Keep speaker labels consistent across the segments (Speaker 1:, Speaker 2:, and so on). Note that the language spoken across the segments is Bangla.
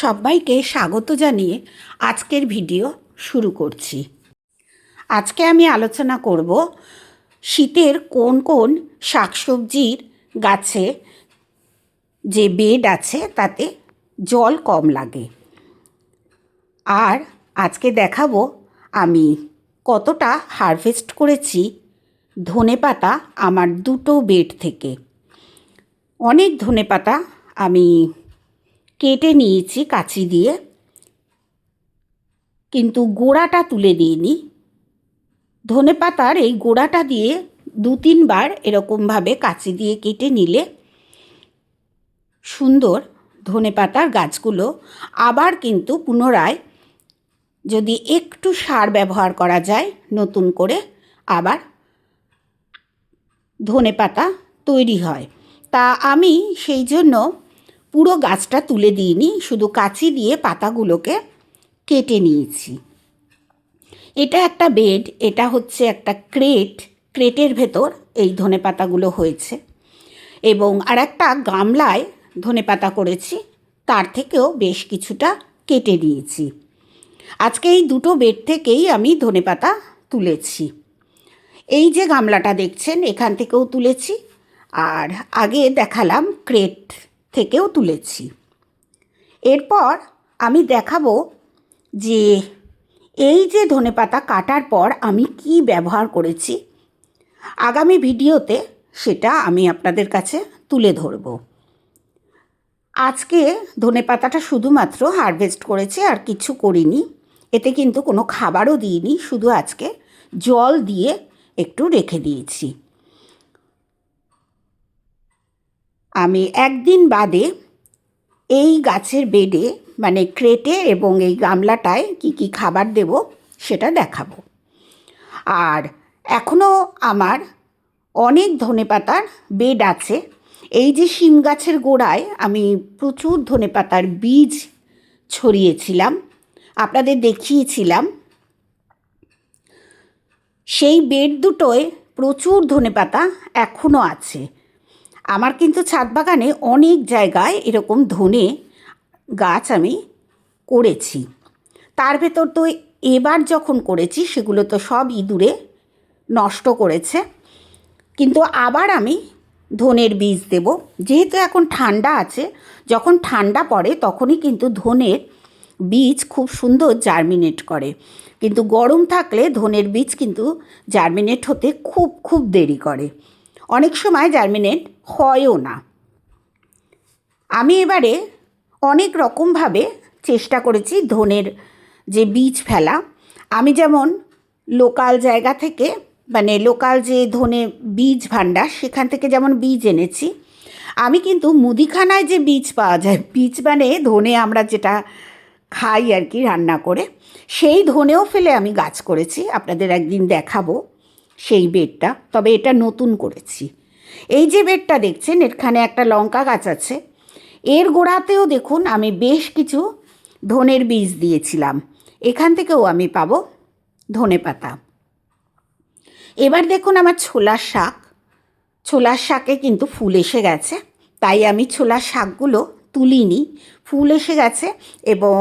Speaker 1: সবাইকে স্বাগত জানিয়ে আজকের ভিডিও শুরু করছি। আজকে আমি আলোচনা করব শীতের কোন কোন শাকসবজির গাছে যে বেড আছে তাতে জল কম লাগে। আর আজকে দেখাবো আমি কতটা হারভেস্ট করেছি ধনেপাতা আমার দুটো বেড থেকে। অনেক ধনেপাতা আমি কেটে নিয়েছি কাঁচি দিয়ে। কিন্তু গোড়াটা তুলে দিইনি ধনে পাতার এই গোড়াটা দিয়ে দু তিনবার এরকমভাবে কাঁচি দিয়ে কেটে নিলে সুন্দর ধনে পাতার গাছগুলো আবার কিন্তু পুনরায় যদি একটু সার ব্যবহার করা যায় নতুন করে আবার ধনে পাতা তৈরি হয়। তা আমি সেই জন্য পুরো গাছটা তুলে দিইনি, শুধু কাঁচি দিয়ে পাতাগুলোকে কেটে নিয়েছি। এটা একটা বেড, এটা হচ্ছে একটা ক্রেট, ক্রেটের ভেতর এই ধনে পাতাগুলো হয়েছে। এবং আর একটা গামলায় ধনে পাতা করেছি, তার থেকেও বেশ কিছুটা কেটে নিয়েছি। আজকে এই দুটো বেড থেকেই আমি ধনে পাতা তুলেছি। এই যে গামলাটা দেখছেন, এখান থেকেও তুলেছি। আর আগে দেখালাম ক্রেট থেকেও তুলেছি। এরপর আমি দেখাবো যে এই যে ধনেপাতা কাটার পর আমি কি ব্যবহার করেছি। আগামী ভিডিওতে সেটা আমি আপনাদের কাছে তুলে ধরব। আজকে ধনেপাতাটা শুধুমাত্র হারভেস্ট করেছি আর কিছু করিনি। এতে কিন্তু কোনো খাবারও দিইনি, শুধু আজকে জল দিয়ে একটু রেখে দিয়েছি। আমি একদিন বাদে এই গাছের বেডে মানে ক্রেটে এবং এই গামলাটায় কি কি খাবার দেব সেটা দেখাবো। আর এখনও আমার অনেক ধনেপাতার বেড আছে। এই যে শিম গাছের গোড়ায় আমি প্রচুর ধনেপাতার বীজ ছড়িয়েছিলাম, আপনাদের দেখিয়েছিলাম। সেই বেড দুটোয় প্রচুর ধনেপাতা এখনও আছে। আমার কিন্তু ছাদ বাগানে অনেক জায়গায় এরকম ধনে গাছ আমি করেছি। তার ভেতর তো এবার যখন করেছি, সেগুলো তো সব ইঁদুরে নষ্ট করেছে। কিন্তু আবার আমি ধনের বীজ দেব। যেহেতু এখন ঠান্ডা আছে, যখন ঠান্ডা পড়ে তখনই কিন্তু ধনের বীজ খুব সুন্দর জার্মিনেট করে। কিন্তু গরম থাকলে ধনের বীজ কিন্তু জার্মিনেট হতে খুব খুব দেরি করে। অনেক সময় জার্মিনেট হয়ও না। আমি এবারে অনেক রকমভাবে চেষ্টা করেছি ধনের যে বীজ ফেলা। আমি যেমন লোকাল জায়গা থেকে মানে লোকাল যে ধনে বীজ ভাণ্ডার, সেখান থেকে যেমন বীজ এনেছি, আমি কিন্তু মুদিখানায় যে বীজ পাওয়া যায়, বীজ মানে ধনে আমরা যেটা খাই আর কি রান্না করে, সেই ধনেও ফেলে আমি গাছ করেছি। আপনাদের একদিন দেখাবো সেই বেডটা, তবে এটা নতুন করেছি। এই যে বেডটা দেখছেন, এখানে একটা লঙ্কা গাছ আছে। এর গোড়াতেও দেখুন, আমি বেশ কিছু ধনের বীজ দিয়েছিলাম। এখান থেকেও আমি পাবো ধনে পাতা। এবার দেখুন আমার ছোলার শাক। ছোলার শাকে কিন্তু ফুল এসে গেছে, তাই আমি ছোলার শাকগুলো তুলিনি। ফুল এসে গেছে এবং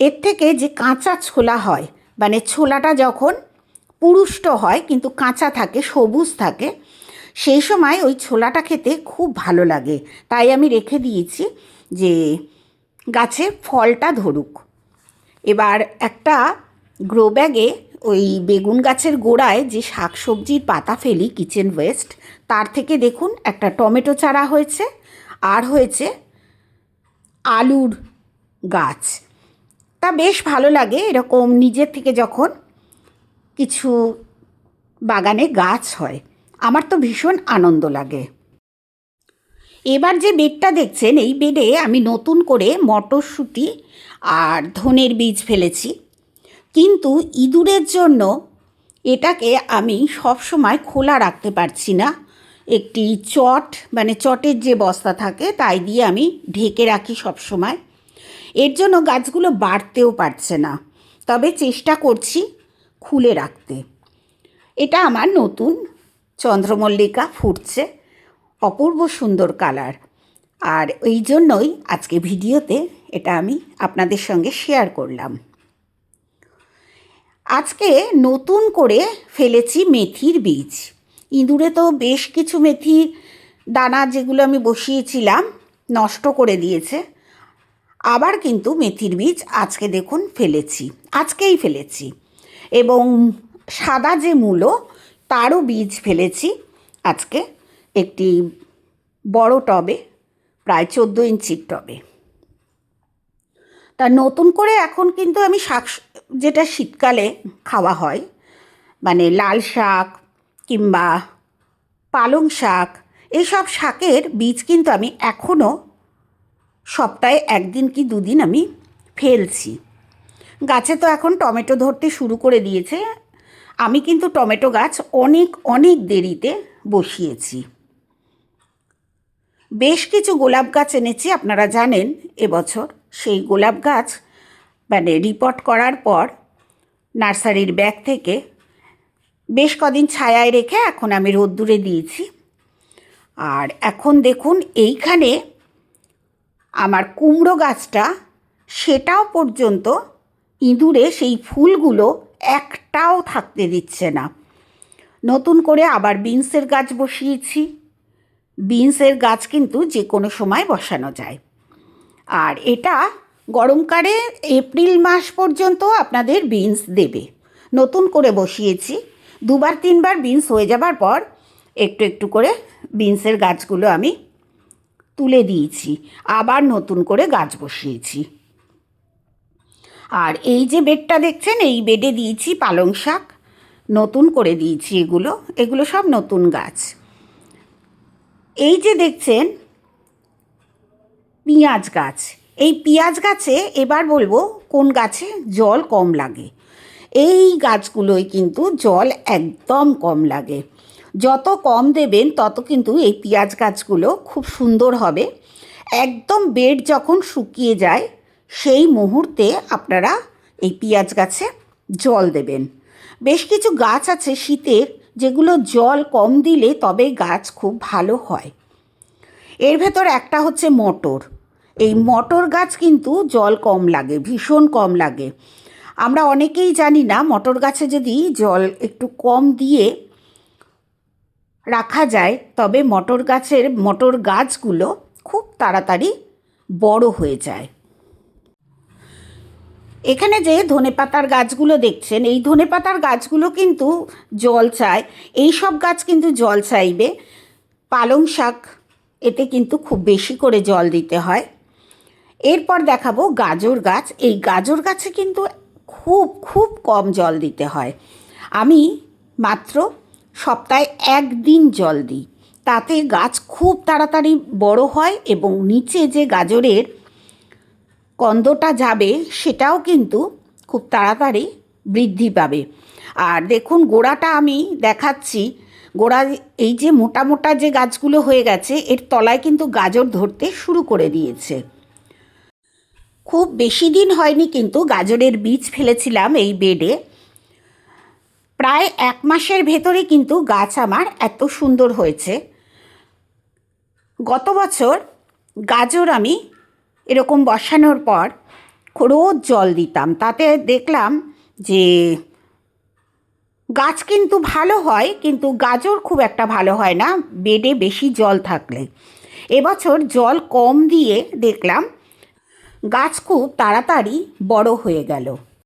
Speaker 1: এর থেকে যে কাঁচা ছোলা হয় মানে ছোলাটা যখন পুরুষ্ট হয়, কিন্তু কাঁচা থাকে, সবুজ থাকে সেই সময় ওই ছোলাটা খেতে খুব ভালো লাগে। তাই আমি রেখে দিয়েছি যে গাছে ফলটা ধরুক। এবার একটা গ্রো ব্যাগে ওই বেগুন গাছের গোড়ায় যে শাক সবজির পাতা ফেলি কিচেন ওয়েস্ট তার থেকে দেখুন একটা টমেটো চারা হয়েছে আর হয়েছে আলুর গাছ। তা বেশ ভালো লাগে এরকম নিজের থেকে যখন কিছু বাগানে গাছ হয়। আমার তো ভীষণ আনন্দ লাগে। এবার যে বেডটা দেখছেন, এই বেডে আমি নতুন করে মটরশুঁটি আর ধনের বীজ ফেলেছি। কিন্তু ইঁদুরের জন্য এটাকে আমি সব সময় খোলা রাখতে পারছি না। একটি চট মানে চটের যে বস্তা থাকে, তাই দিয়ে আমি ঢেকে রাখি সব সময় এর জন্য গাছগুলো বাড়তেও পারছে না। তবে চেষ্টা করছি খুলে রাখতে। এটা আমার নতুন চন্দ্রমল্লিকা ফুটছে, অপূর্ব সুন্দর কালার। আর এই জন্যই আজকে ভিডিওতে এটা আমি আপনাদের সঙ্গে শেয়ার করলাম। আজকে নতুন করে ফেলেছি মেথির বীজ। ইঁদুরে তো বেশ কিছু মেথির দানা যেগুলো আমি বসিয়েছিলাম, নষ্ট করে দিয়েছে। আবার কিন্তু মেথির বীজ আজকে দেখুন ফেলেছি, আজকেই ফেলেছি। এবং সাদা যে মূলো তারও বীজ ফেলেছি। আজকে একটি বড় টবে, প্রায় চোদ্দ ইঞ্চির টবে। তা নতুন করে এখন কিন্তু আমি শাক, যেটা শীতকালে খাওয়া হয় মানে লাল শাক কিংবা পালং শাক, এইসব শাকের বীজ কিন্তু আমি এখনও সপ্তাহে একদিন কি দুদিন আমি ফেলছি। গাছে তো এখন টমেটো ধরতে শুরু করে দিয়েছে আমি কিন্তু টমেটো গাছ অনেক অনেক দেরিতে বসিয়েছি। বেশ কিছু গোলাপ গাছ এনেছি, আপনারা জানেন, এবছর সেই গোলাপ গাছ মানে রিপোর্ট করার পর নার্সারির ব্যাগ থেকে বেশ কদিন ছায়ায় রেখে এখন আমি রোদ্দুরে দিয়েছি। আর এখন দেখুন, এইখানে আমার কুমড়ো গাছটা সেটাও পর্যন্ত ইঁদুরে সেই ফুলগুলো একটাও থাকতে দিচ্ছে না। নতুন করে আবার বিনসের গাছ বসিয়েছি। বিনসের গাছ কিন্তু যে কোনো সময় বসানো যায়। আর এটা গরমকালে এপ্রিল মাস পর্যন্ত আপনাদের বিনস দেবে। নতুন করে বসিয়েছি। দুবার, তিনবার বিনস হয়ে যাবার পর একটু একটু করে বিনসের গাছগুলো আমি তুলে দিয়েছি। আবার নতুন করে গাছ বসিয়েছি। আর এই যে বেডটা দেখছেন, এই বেডে দিয়েছি পালং শাক। নতুন করে দিয়েছি এগুলো। এগুলো সব নতুন গাছ। এই যে দেখছেন, পেঁয়াজ গাছ। এই পেঁয়াজ গাছে এবার বলব কোন গাছে? জল কম লাগে। এই গাছগুলোই কিন্তু জল একদম কম লাগে। যত কম দেবেন, তত কিন্তু এই পেঁয়াজ গাছগুলো খুব সুন্দর হবে। একদম বেড যখন শুকিয়ে যায় সেই মুহূর্তে আপনারা এই পেঁয়াজ গাছে জল দেবেন। বেশ কিছু গাছ আছে শীতের, যেগুলো জল কম দিলে তবে গাছ খুব ভালো হয়। এর ভেতর একটা হচ্ছে মটর। এই মটর গাছ কিন্তু জল কম লাগে, ভীষণ কম লাগে। আমরা অনেকেই জানি না, মটর গাছে যদি জল একটু কম দিয়ে রাখা যায়, তবে মটর গাছের, মটর গাছগুলো খুব তাড়াতাড়ি বড় হয়ে যায়। এখানে যে ধনেপাতার গাছগুলো দেখছেন, এই ধনেপাতার গাছগুলো কিন্তু জল চায়। এই সব গাছ কিন্তু জল চাইবে। পালং শাক, এতে কিন্তু খুব বেশি করে জল দিতে হয়। এরপর দেখাবো গাজর গাছ। এই গাজর গাছে কিন্তু খুব খুব কম জল দিতে হয়। আমি মাত্র সপ্তাহে একদিন জল দিই। তাতে গাছ খুব তাড়াতাড়ি বড় হয় এবং নিচে যে গাজরের কন্দটা যাবে, সেটাও কিন্তু খুব তাড়াতাড়ি বৃদ্ধি পাবে। আর দেখুন, গোড়াটা আমি দেখাচ্ছি। গোড়া এই যে মোটা মোটা যে গাছগুলো হয়ে গেছে, এর তলায় কিন্তু গাজর ধরতে শুরু করে দিয়েছে। খুব বেশি দিন হয়নি কিন্তু গাজরের বীজ ফেলেছিলাম এই বেডে। প্রায় এক মাসের ভেতরে কিন্তু গাছ আমার এত সুন্দর হয়েছে। গত বছর গাজর আমি এরকম বসানোর পর রোজ জল দিতাম। তাতে দেখলাম যে গাছ কিন্তু ভালো হয়, কিন্তু গাজর খুব একটা ভালো হয় না, বেডে বেশি জল থাকলে। এবছর জল কম দিয়ে দেখলাম গাছ খুব তাড়াতাড়ি বড় হয়ে গেল।